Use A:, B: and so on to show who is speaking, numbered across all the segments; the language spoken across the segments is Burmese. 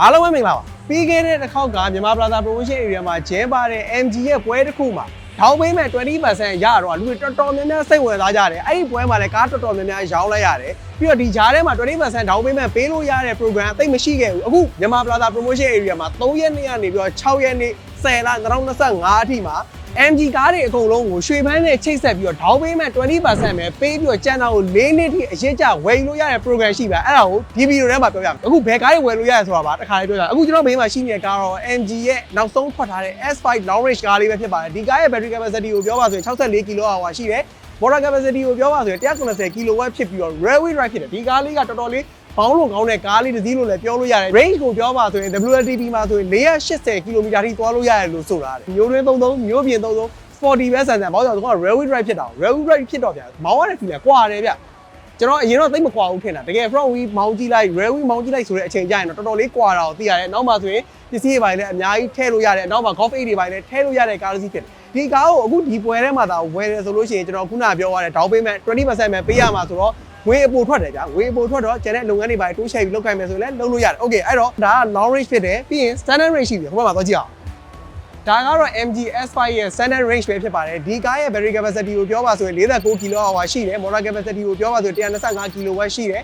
A: အားလုံးပဲမင်္ဂလာပါပြီးခဲ့တဲ့တစ်ခေါက်ကမြန်မာ Plaza Promotion Area မှာကျင်းပတဲ့ MG ရဲ့ပွဲတစ်ခုမှာထောင်းပေးမဲ့20%ရတော့လူတွေတော်တော်များများစိတ်ဝင်စားကြတယ်အဲ့ဒီပွဲမှာလည်းကားတော်တော်များများရောင်းလိုက်ရတယ်ပြီးတော့ဒီဂျားထဲမှာ20%ဒေါင်းပေးမဲ့ပေးလို့ရတဲ့ program အသိမရှိခဲ့ဘူးအခုမြန်မာ Plaza Promotion Area မှာ3ရက်နေ့ကနေပြီးတော့6ရက်နေ့10လ2025အထိမှာ MG ကားတွေအကုန်လုံးကိုရွှေပန်းနဲ့ချိတ်ဆက်ပြီးတော့ဒေါင်းပေးမဲ့20%ပဲပေးပြီးတော့ကျန်တာကို၄နှစ်ထိအရေးကြဝယ်လို့ရတဲ့ program ရှိပါအဲ့ဒါကိုဒီဗီဒီယိုထဲမှာပြောပြမယ်အခုဘယ်ကားတွေဝယ်လို့ရရဲဆိုတာပါတစ်ခါလေးပြောပြမယ်အခုကျွန်တော်ဘေးမှာရှိနေတဲ့ကားတော့ MG ရဲ့နောက်ဆုံးထွက်ထားတဲ့ S5 long range ကားလေးပဲဖြစ်ပါတယ်ဒီကားရဲ့ battery capacity ကိုပြောပါဆိုရင်64 kWh ရှိတယ် motor capacity ကိုပြောပါဆိုရင်190 kW ဖြစ်ပြီးတော့ railway drive ဖြစ်တယ်ဒီကားလေးကတော်တော်လေး ဘောင်းလို့ကောင်းတဲ့ကားလေးတစ်စီးလို့လည်းပြောလို့ရတယ် range ကိုပြောပါဆိုရင် WLTP မှာဆိုရင်480 km ထိသွားလို့ရတယ်လို့ဆိုတာတယ်မျိုးတွင်း33မျိုးပြင်33 40ပဲဆန်ဆန်ဘာလို့လဲဆိုတော့ railway drive ဖြစ်တာ railway drive ဖြစ်တော့ဗျာမောင်းရတဲ့ feel ကကွာတယ်ဗျကျွန်တော်အရင်တော့သိပ်မကွာဘူးထင်တာတကယ် front wheel မောင်းကြည့်လိုက် railway မောင်းကြည့်လိုက်ဆိုတဲ့အချိန်ကျရင်တော့တော်တော်လေးကွာတာကိုသိရတယ်နောက်မှဆိုရင်ပစ္စည်းတွေပိုင်းလည်းအများကြီးထည့်လို့ရတယ်နောက်မှ golf 8တွေပိုင်းလည်းထည့်လို့ရတဲ့ကားတစ်စီးဖြစ်တယ်ဒီကားကိုအခုဒီပွဲထဲမှာသာဝယ်တယ်ဆိုလို့ရှိရင်ကျွန်တော်ခုနပြောရတဲ့ down payment 20%ပဲပေးရမှာဆိုတော့ ငွေအပိုထွက်တယ်ဗျာငွေအပိုထွက်တော့ကျန်တဲ့လုပ်ငန်းတွေပိုင်းတိုးချဲ့ပြီးလုပ်ခိုင်းမယ်ဆိုရင်လည်းလုပ်လို့ရတယ်။ Okay အဲ့တော့ဒါက long range ဖြစ်တယ်ပြီးရင် standard range ရှိပြီဟိုဘက်မှာသွားကြည့်အောင်ဒါကတော့ MG S5 ရဲ့ standard range ပဲဖြစ်ပါတယ်ဒီကားရဲ့ battery capacity ကိုပြောပါဆိုရင်49 kWh ရှိတယ် motor capacity ကိုပြောပါဆိုရင်125 kW ရှိတယ်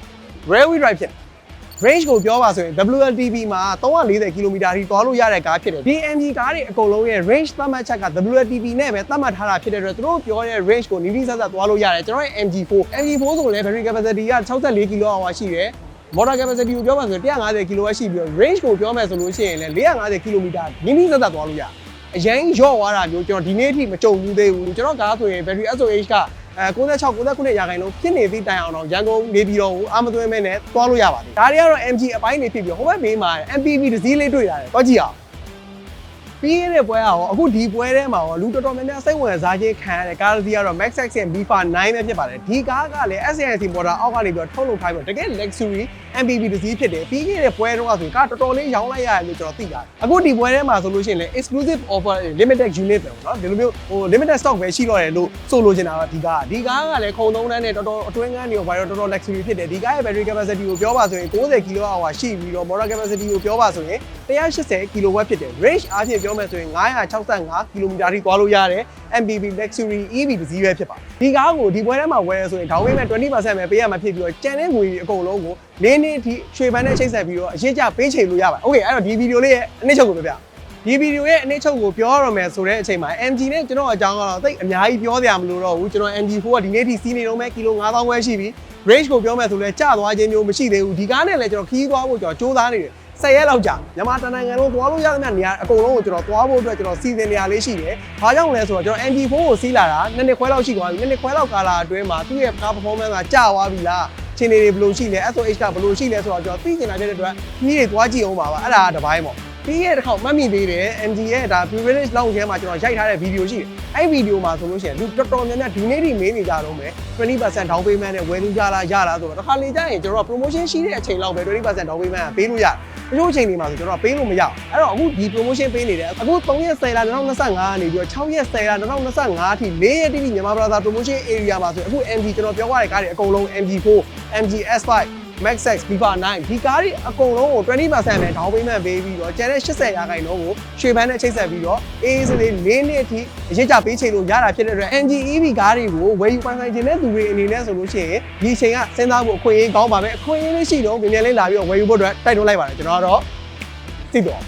A: railway drive ဖြစ်တယ် range ကိုပြောပါဆိုရင် WLTP မှာ340 km ထိသွားလို့ရတဲ့ကားဖြစ်တယ်ဒီ MG ကားတွေအကုန်လုံးရဲ့ range သတ်မှတ်ချက်က WLTP နဲ့ပဲသတ်မှတ်ထားတာဖြစ်တဲ့အတွက်သူတို့ပြောတဲ့ range ကိုနီးနီးစပ်စပ်သွားလို့ရတယ်ကျွန်တော်ရဲ့ MG4 MG4 ဆိုလည်း battery capacity က64 kWh ရှိတယ် motor capacity ကိုပြောမှဆိုရင်150 kW ရှိပြီးတော့ range ကိုပြောမယ်ဆိုလို့ရှိရင်လည်း450 km နီးနီးစပ်စပ်သွားလို့ရတယ်အရင်ရော့သွားတာမျိုးကျွန်တော်ဒီနေ့အထိမကြုံဘူးသေးဘူးကျွန်တော်ကားဆိုရင် battery SOH က အဲ96 99ရာခိုင်နှုန်းဖြစ်နေသည့်တိုင်အောင်တော့ရန်ကုန်နေပြည်တော်ကိုအာမသွင်းမဲနဲ့သွားလို့ရပါသေးတယ်ဒါတွေကတော့ MG အပိုင်းတွေဖြစ်ပြီးဟိုဘက်ဘေးမှာ MPV တစ်စီးလေးတွေ့ရတယ်သွားကြည့်အောင် ပြီးရတဲ့ပွဲကရောအခုဒီပွဲထဲမှာရောလူတော်တော်များများစိတ်ဝင်စားခြင်းခံရတဲ့ကားတစ်စီးကတော့ Max X ရဲ့ Mifa 9ပဲဖြစ်ပါတယ်ဒီကားကလည်း SNC motor အောက်ကနေပြီးတော့ထုတ်လုပ်ထားပြီးတော့တကယ် luxury MPV တစ်စီးဖြစ်တယ်ပြီးခဲ့တဲ့ပွဲတုန်းကဆိုရင်ကားတော်တော်လေးရောင်းလိုက်ရတယ်လို့ကျွန်တော်သိပါတယ်အခုဒီပွဲထဲမှာဆိုလို့ရှိရင်လည်း exclusive offer limited unit ပဲပေါ့နော်ဒီလိုမျိုးဟို limited stock ပဲရှိတော့တယ်လို့ဆိုလိုချင်တာပါဒီကားကဒီကားကလည်းခုံသုံးတန်းနဲ့တော်တော်အတွင်းကန်းတွေရောဘာရောတော်တော် luxury ဖြစ်တယ်ဒီကားရဲ့ battery capacity ကိုပြောပါဆိုရင်60 kWh ရှိပြီးတော့ motor capacity ကိုပြောပါဆိုရင်180 kW ဖြစ်တယ် range အားဖြင့်ပြောမယ်ဆိုရင်965 km ထိသွားလို့ရတယ် MPV luxury EV တစ်စီးပဲဖြစ်ပါတယ်ဒီကားကိုဒီပွဲထဲမှာဝယ်ရဆိုရင်ဒေါင်းပေးမဲ့20%ပဲပေးရမှာဖြစ်ပြီးတော့ကျန်တဲ့ငွေတွေအကုန်လုံးကိုနင်းနေထိရွှေပန်းနဲ့ချိတ်ဆက်ပြီးတော့အရေးကြပေးချိန်လို့ရပါတယ်။ Okay အဲ့တော့ဒီဗီဒီယိုလေးရဲ့အနည်းချုပ်ကိုပြောပြ။ဒီဗီဒီယိုရဲ့အနည်းချုပ်ကိုပြောရမယ်ဆိုတဲ့အချိန်မှာ MG နဲ့ကျွန်တော်အကြောင်းကတော့တိတ်အများကြီးပြောစရာမလိုတော့ဘူး။ကျွန်တော် MG4 ကဒီနေ့ထိစီးနေတော့မဲ့ကီလို9000ပဲရှိပြီ။ range ကိုပြောမယ်ဆိုလဲကျသွားခြင်းမျိုးမရှိသေးဘူး။ဒီကားနဲ့လည်းကျွန်တော်ခီးသွားဖို့ကျွန်တော်စူးစမ်းနေတယ်။ 10ရက်လောက်ကြာမြန်မာတနိုင်ငံလုံးသွားလို့ရသမျှနေရာအကုန်လုံးကိုကျွန်တော်သွားဖို့အတွက်ကျွန်တော်စီစဉ်နေရလေးရှိတယ်။ဘာကြောင့်လဲဆိုတော့ကျွန်တော် MG4 ကိုစီးလာတာနှစ်နှစ်ခွဲလောက်ရှိသွားပြီ။နှစ်နှစ်ခွဲလောက်ကာလာအတွင်းမှာသူ့ရဲ့ကား performance ကကျသွားပြီလား။ချင်းတွေဘယ်လိုရှိလဲ SOH ကဘယ်လိုရှိလဲဆိုတော့ကျွန်တော်သိချင်တာဖြစ်တဲ့အတွက်ခီးတွေသွားကြည့်အောင်ပါပါ။အဲ့ဒါကတစ်ပိုင်းပေါ့။ ပြီးရဲ့တစ်ခေါက်မှတ်မိသေးတယ် MG ရဲ့ဒါ privilege လောက်ထဲမှာကျွန်တော်ရိုက်ထားတဲ့ဗီဒီယိုရှိတယ်။အဲ့ဗီဒီယိုမှာဆိုလို့ရှိရင်လူတော်တော်များများဒီနေ့ထိမေးနေကြတော့မယ်20% down payment နဲ့ဝယ်လို့ရလားရလားဆိုတော့တစ်ခါလေကြာရင်ကျွန်တော်က promotion ရှိတဲ့အချိန်လောက်ပဲ20% down payment ကပေးလို့ရတယ်။တချို့အချိန်တွေမှာဆိုကျွန်တော်ကပေးလို့မရအောင်။အဲ့တော့အခုဒီ promotion ပေးနေတယ်။အခု3ရက်10လ2025ကနေပြီးတော့6ရက်10လ2025အထိ4ရက်တိတိမြန်မာ Plaza promotion area မှာဆိုအခု MG ကျွန်တော်ပြောရတဲ့ကားတွေအကုန်လုံး MG4 MG S5 Max X Viva 9ဒီကားတွေအကုန်လုံးကို20%နဲ့ down payment ပေးပြီးတော့ကျန်တဲ့80ရာခိုင်နှုန်းကိုရွှေဘန်းနဲ့ချိတ်ဆက်ပြီးတော့အေးစလေး၄နှစ်အထိအရေးကြပေးချိန်လို့ရတာဖြစ်တဲ့အတွက် NG EV ကားတွေကိုဝယ်ယူပိုင်ဆိုင်ခြင်းတဲ့သူတွေအနေနဲ့ဆိုလို့ရှိရင်ဒီအချိန်ကစဉ်းစားဖို့အခွင့်အရေးကောင်းပါပဲအခွင့်အရေးလေးရှိတော့မြန်မြန်လေးလာပြီးတော့ဝယ်ယူဖို့အတွက်တိုက်တွန်းလိုက်ပါတယ်ကျွန်တော်ကတော့သိတော့